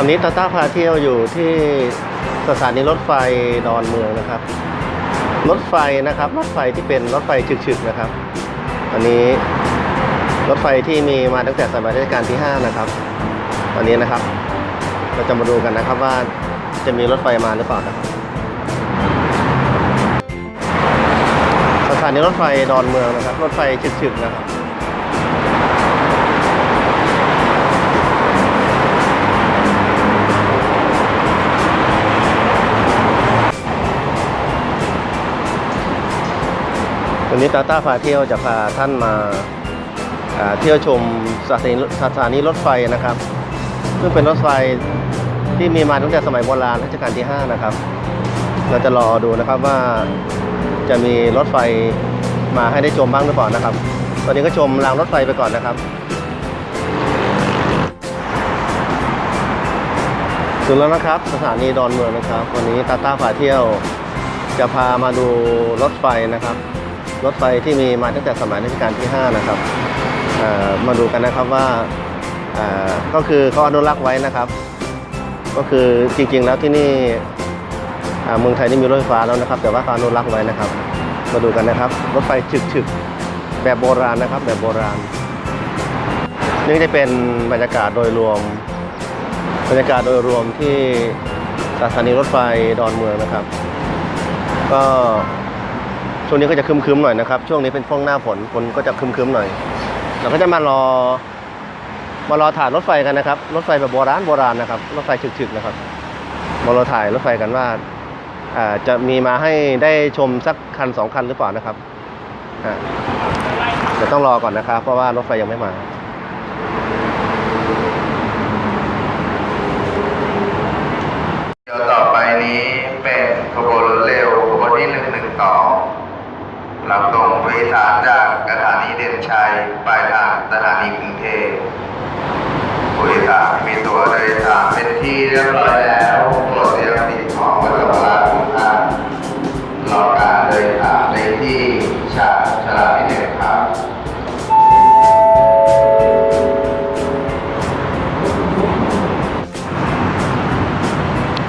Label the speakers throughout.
Speaker 1: ตอนนี้ตาต้าพาเที่ยวอยู่ที่สถานีรถไฟดอนเมืองนะครับ รถไฟนะครับ รถไฟที่เป็นรถไฟฉึกๆนะครับ ตอนนี้รถไฟที่มีมาตั้งแต่สมัยรัชกาลที่ 5 นะครับ ตอนนี้นะครับ เราจะมาดูกันนะครับว่าจะมีรถไฟมาหรือเปล่านะครับสถานีรถไฟดอนเมืองนะครับ รถไฟฉึกๆนะครับ วันนี้ตาต้าพาเที่ยวจะพาท่านมาเที่ยวชมสถานีสถานีรถไฟนะครับ ซึ่งเป็นรถไฟที่มีมาตั้งแต่สมัยโบราณรัชกาลที่ 5 นะครับ เราจะรอดูนะครับว่าจะมีรถไฟมาให้ได้ชมบ้างหรือเปล่านะครับ ตอนนี้ก็ชมรางรถไฟไปก่อนนะครับถึงแล้วนะครับสถานีดอนเมืองนะครับ วันนี้ตาต้าพาเที่ยวจะพามาดูรถไฟนะครับ รถไฟที่มีมาตั้งแต่สมัยรัชกาลที่ 5 นะครับมาดูกันนะครับว่าก็คือเขาอนุรักษ์ไว้นะครับ ก็คือจริงๆแล้วที่นี่เมืองไทยนี่มีรถไฟฟ้าแล้วนะครับ แต่ว่าเขาอนุรักษ์ไว้นะครับ มาดูกันนะครับ รถไฟฉึกๆแบบโบราณนะครับ แบบโบราณนี่จะเป็นบรรยากาศโดยรวม บรรยากาศโดยรวมที่สถานีรถไฟดอนเมืองนะครับ ก็ ช่วงนี้ก็จะคึมๆหน่อยนะครับ ช่วงนี้เป็นช่วงหน้าฝนฝนก็จะคึมๆหน่อย เราก็จะมารอ มารอถ่ายรถไฟกันนะครับ รถไฟแบบโบราณโบราณนะครับ รถไฟฉึกๆนะครับ มารอถ่ายรถไฟกันว่าอ่าจะมีมาให้ได้ชมสักคันสองคันหรือเปล่านะครับเดี๋ยวต้องรอก่อนนะครับ เพราะว่ารถไฟยังไม่มา
Speaker 2: เดี๋ยวต่อไปนี้เป็นขบวนรถเร็วขบวนที่หนึ่งหนึ่งต่อ รับส่งผู้โดยสารจากสถานีเด่นชัยปลายทางสถานีกรุงเทพผู้โดยสารมีตัวโดยสารเป็นที่เรียบร้อยแล้วโปรดเตรียมสิ่งของไว้สำหรับทุกท่านรอการเดินทางในที่ชาชลาที่หนึ่งครับ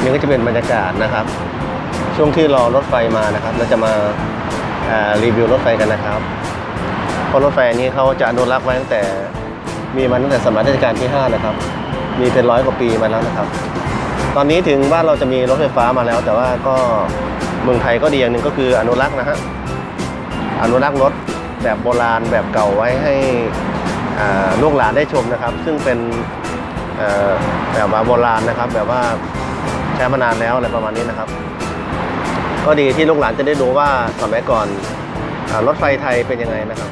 Speaker 1: นี่ก็จะเป็นบรรยากาศนะครับ ช่วงที่รอรถไฟมานะครับเราจะมา รีวิวรถไฟกันนะครับเพราะรถไฟนี้เขาจะอนุรักษ์ไว้ตั้งแต่มีมาตั้งแต่สมัยรัชกาลที่ 5 นะครับ มีเป็นร้อยกว่าปีมาแล้วนะครับ ตอนนี้ถึงว่าเราจะมีรถไฟฟ้ามาแล้ว แต่ว่าก็เมืองไทยก็ดีอย่างหนึ่งก็คืออนุรักษ์นะฮะอนุรักษ์รถแบบโบราณแบบเก่าไว้ให้ลูกหลานได้ชมนะครับ ซึ่งเป็นแบบว่าโบราณนะครับ แบบว่าใช้มานานแล้วอะไรประมาณนี้นะครับ ก็ดีที่ลูกหลานจะได้ดูว่าสมัยก่อนรถไฟไทยเป็นยังไงนะครับ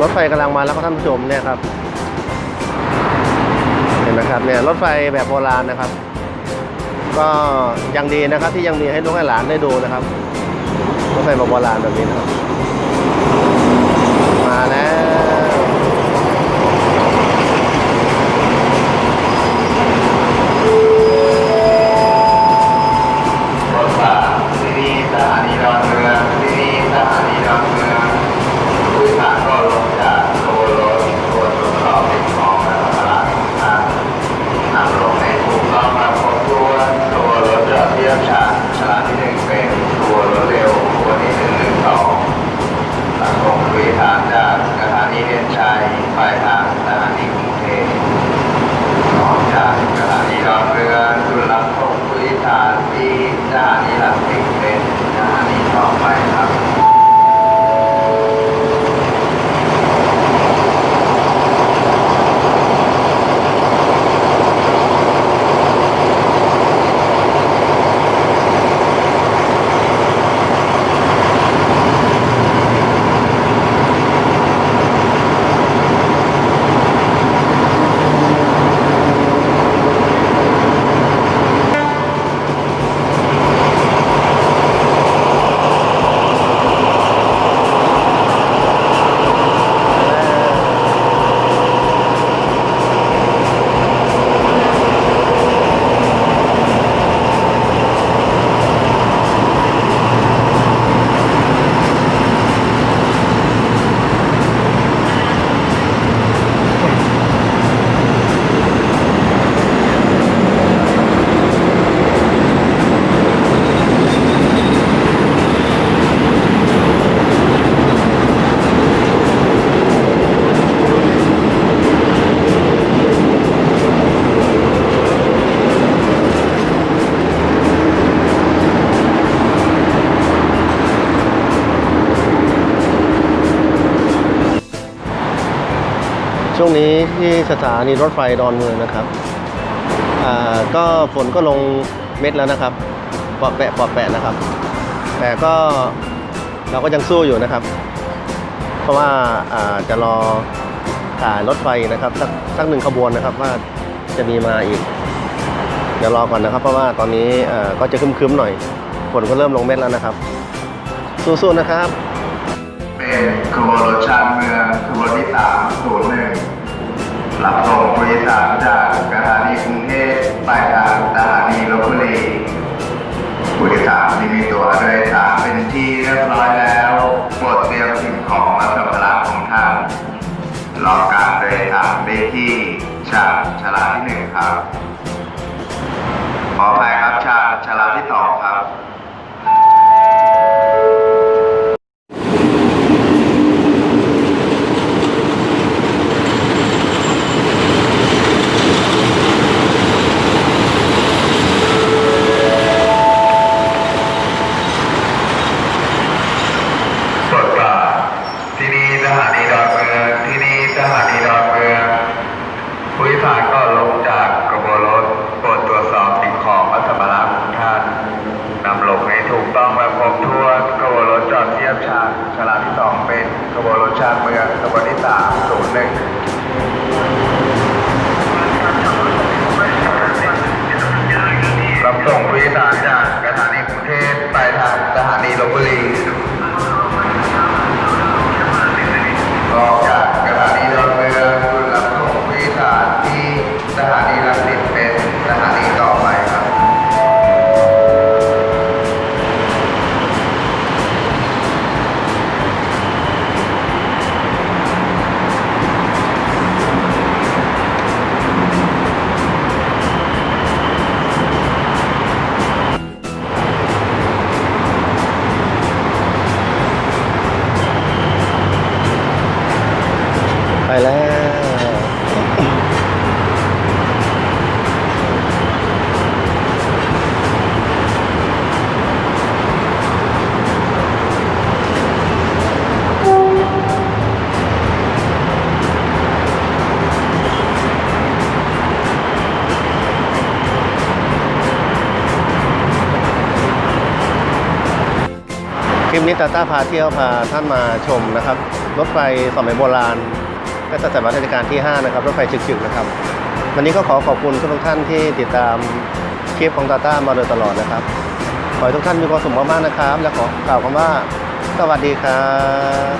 Speaker 1: รถไฟกำลังมาแล้วครับท่านผู้ชมเนี่ยครับ เห็นไหมครับเนี่ยรถไฟแบบโบราณนะครับ ก็ยังดีนะครับที่ยังมีให้ลูกให้หลานได้ดูนะครับรถไฟแบบโบราณแบบนี้นะครับ
Speaker 2: ช่วงนี้
Speaker 1: ที่สถานีรถไฟดอนเมืองนะครับอ่าก็ฝนก็ลงเม็ดแล้วนะครับปอบแปะปอบแปะนะครับ แต่ก็เราก็ยังสู้อยู่นะครับ เพราะว่าอ่าจะรอถ่ายรถไฟนะครับสักสักหนึ่งขบวนนะครับว่าจะมีมาอีก เดี๋ยวรอก่อนนะครับ เพราะว่าตอนนี้อ่าก็จะคึ้มๆหน่อยฝนก็เริ่มลงเม็ดแล้วนะครับ สู้ๆนะครับ
Speaker 2: เป็นขบวนรถชานเมืองขบวนที่สามศูนย์หนึ่ง รับส่งผู้โดยสารจากสถานีกรุงเทพไปทางสถานีลบบุรีผู้โดยสารที่มีตัวโดยสารเป็นที่เรียบร้อยแล้วโปรดเตรียมสิ่งของและสัมภาระของท่านรอการโดยสารได้ที่ชานชาลาที่หนึ่งครับขออภัยครับชานชาลาที่สองครับทบาทที่นี่สถานีดอนเมืองที่นี่สถานีดอนเมืองผู้โดยสารก็ลงจากกระบวนรถโปรดตรวจสอบสิ่งของและสัมภาระของท่านนำลงให้ถูกต้องและครบถ้วนกระบวนรถจอดเทียบชานชลาที่สองเป็นกระบวนรถชานเมืองกระบวนที่สา
Speaker 1: คลิปนี้ตาต้าพาเที่ยวพาท่านมาชมนะครับ รถไฟสมัยโบราณก็จะสมัยรัชกาลที่ 5 นะครับ รถไฟจึกๆนะครับ วันนี้ก็ขอขอบคุณทุกท่านที่ติดตามคลิปของตาต้ามาโดยตลอดนะครับ ขอให้ทุกท่านมีความสุขมากๆนะครับ และขอกล่าวคำว่าสวัสดีครับ